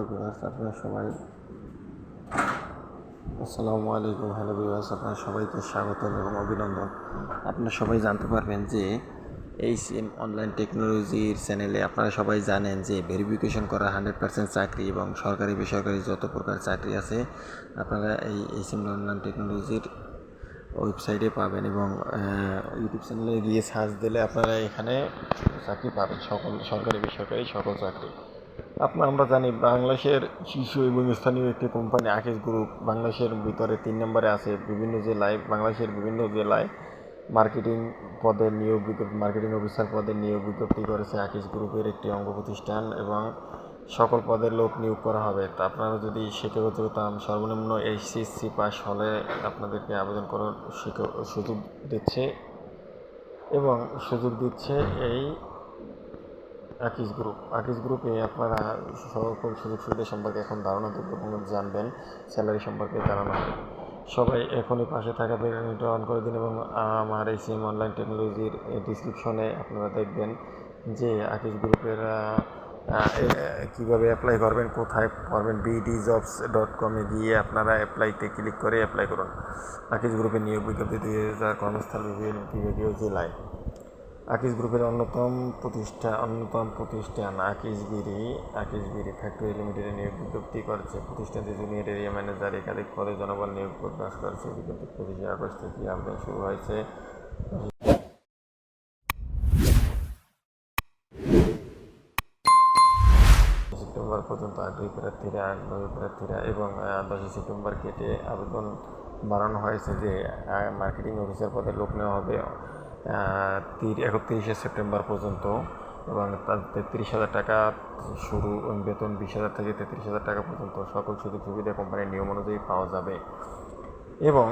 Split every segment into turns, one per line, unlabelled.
আপনারা সবাই আসসালামু আলাইকুম। হ্যালো ভিউয়ার্স, আপনারা সবাইকে স্বাগতম এবং অভিনন্দন। আপনারা সবাই জানতে পারবেন যে এই সিম অনলাইন টেকনোলজির চ্যানেলে আপনারা সবাই জানেন যে ভেরিফিকেশন করা হান্ড্রেড পার্সেন্ট চাকরি এবং সরকারি বেসরকারি যত প্রকার চাকরি আছে, আপনারা এই এই সিম অনলাইন টেকনোলজির ওয়েবসাইটে পাবেন এবং ইউটিউব চ্যানেলে গিয়ে সার্চ দিলে আপনারা এখানে চাকরি পাবেন। সকল সরকারি, বেসরকারি সকল চাকরি। আপনার আমরা জানি বাংলাদেশের শীর্ষ এবং স্থানীয় একটি কোম্পানি আকিস গ্রুপ। বাংলাদেশের ভিতরে তিন নম্বরে আছে বিভিন্ন জেলায়, বাংলাদেশের বিভিন্ন জেলায় মার্কেটিং পদে নিয়োগ বিজ্ঞপ্তি মার্কেটিং অফিসার পদে নিয়োগ বিজ্ঞপ্তি করেছে আকিস গ্রুপের একটি অঙ্গ প্রতিষ্ঠান এবং সকল পদের লোক নিয়োগ করা হবে। তা আপনারা যদি শিক্ষাগত যোগ্যতা সর্বনিম্ন এইচএসসি পাস হলে আপনাদেরকে আবেদন করার সুযোগ দিচ্ছে এবং সুযোগ দিচ্ছে এই আকিস গ্রুপ আকিস গ্রুপে আপনারা সকল সুযোগ সুবিধা সম্পর্কে এখন ধারণা দুর্বল জানবেন। স্যালারি সম্পর্কে হবে সবাই এখনই পাশে থাকা বেলটা অন করে দিন এবং আমার এই সিম অনলাইন টেকনোলজির ডিসক্রিপশনে আপনারা দেখবেন যে আকিস গ্রুপের কীভাবে অ্যাপ্লাই করবেন, কোথায় করবেন বিডি জবস ডট কমে গিয়ে আপনারা অ্যাপ্লাইতে ক্লিক করে অ্যাপ্লাই করুন। আকিস গ্রুপের নিয়োগ বিজ্ঞপ্তি দিয়ে যার কর্মস্থল বিভিন্ন বিভাগীয় জেলায়। আকিস গ্রুপের অন্যতম প্রতিষ্ঠান অন্যতম প্রতিষ্ঠান আকিসগিরি আকিসগিরি ফ্যাক্টরি লিমিটেডে নিয়োগ বিজ্ঞপ্তি করেছে। প্রতিষ্ঠানটি জুনিয়র এরিয়া ম্যানেজার, একাধিক পদে জনবল নিয়োগ প্রকাশ করেছে। বিজ্ঞপ্তি পঁচিশে আগস্ট থেকে আবেদন শুরু হয়েছে। সেপ্টেম্বর পর্যন্ত আগ্রহী প্রার্থীরা আগ্রহী প্রার্থীরা এবং দশই সেপ্টেম্বর কেটে আবেদন বাড়ানো হয়েছে যে মার্কেটিং অফিসার পদে লোক নেওয়া হবে। একত্রিশে সেপ্টেম্বর পর্যন্ত এবং তার তেত্রিশ হাজার টাকা শুরু বেতন বিশ হাজার থেকে তেত্রিশ হাজার টাকা পর্যন্ত সকল সুযোগ সুবিধা কোম্পানির নিয়ম অনুযায়ী পাওয়া যাবে। এবং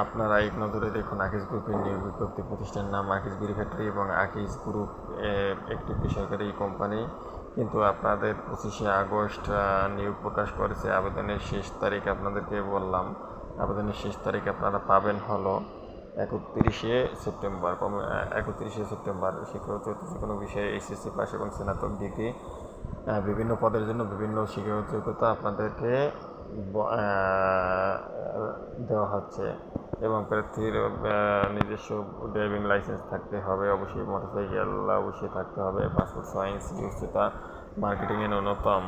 আপনারা এক নজরে দেখুন আকিস গ্রুপের নিয়োগ বিজ্ঞপ্তি প্রতিষ্ঠানের নাম আকিস বিড়ি ফ্যাক্টরি এবং আকিস গ্রুপ একটি বেসরকারি কোম্পানি কিন্তু আপনাদের পঁচিশে আগস্ট নিয়োগ প্রকাশ করেছে। আবেদনের শেষ তারিখ আপনাদেরকে বললাম। আবেদনের শেষ তারিখ আপনারা পাবেন হলো একত্রিশে সেপ্টেম্বর একত্রিশে সেপ্টেম্বর, শিক্ষাগত যে কোনো বিষয়ে এইচএসসি পাস এবং স্নাতক ডিগ্রি বিভিন্ন পদের জন্য বিভিন্ন শিক্ষাগত যোগ্যতা আপনাদেরকে দেওয়া হচ্ছে এবং প্রার্থীর নিজস্ব ড্রাইভিং লাইসেন্স থাকতে হবে, অবশ্যই মোটরসাইকেল অবশ্যই থাকতে হবে, পাসপোর্ট, সায়েন্স উচ্চতা মার্কেটিংয়ে ন্যূনতম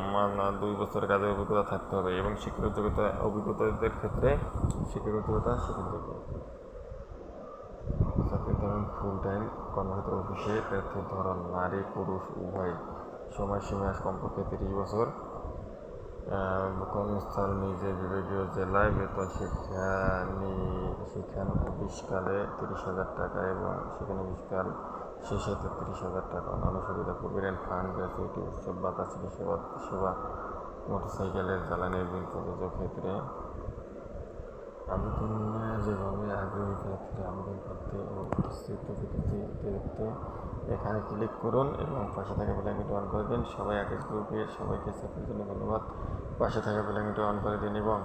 দুই বছর কাজের অভিজ্ঞতা থাকতে হবে এবং শিক্ষাগত যোগ্যতা অভিজ্ঞতাদের ক্ষেত্রে শিক্ষাগত যোগ্যতা ধরন ফুল টাইম কর্মক্ষেত্র অফিসে প্রার্থীর ধরন, নারী, পুরুষ, উভয়। সময়সীমা কমপক্ষে তিরিশ বছর। কর্মস্থল নিজের বিভাগীয় জেলায়, বেতন শিক্ষা নি- শিক্ষানবিশকালে তিরিশ হাজার টাকা এবং সেখানে শিক্ষানবিশকাল শেষে তেত্রিশ হাজার টাকা। অন্যান্য সুবিধা প্রভিডেন্ট ফান্ড গ্র্যাচুইটি উৎসব ভাতা চিকিৎসা সেবা, মোটরসাইকেলের জ্বালানির বিল প্রযোজ্য ক্ষেত্রে আবেদন যেভাবে আগ্রহী প্রার্থীরা আবেদন করতে ও বিজ্ঞপ্তি দেখতে এখানে ক্লিক করুন এবং পাশে থাকা বেলাঙ্গিটি অন করে দিন। সবাই আকিস গ্রুপে সবাইকে চাকরির জন্য ধন্যবাদ। পাশে থাকা বেলাঙ্গিটি অন করে দিন এবং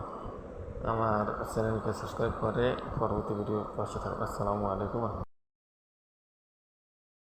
আমার চ্যানেলকে সাবস্ক্রাইব করে পরবর্তী ভিডিও পাশে থাকুন। আসসালামু আলাইকুম।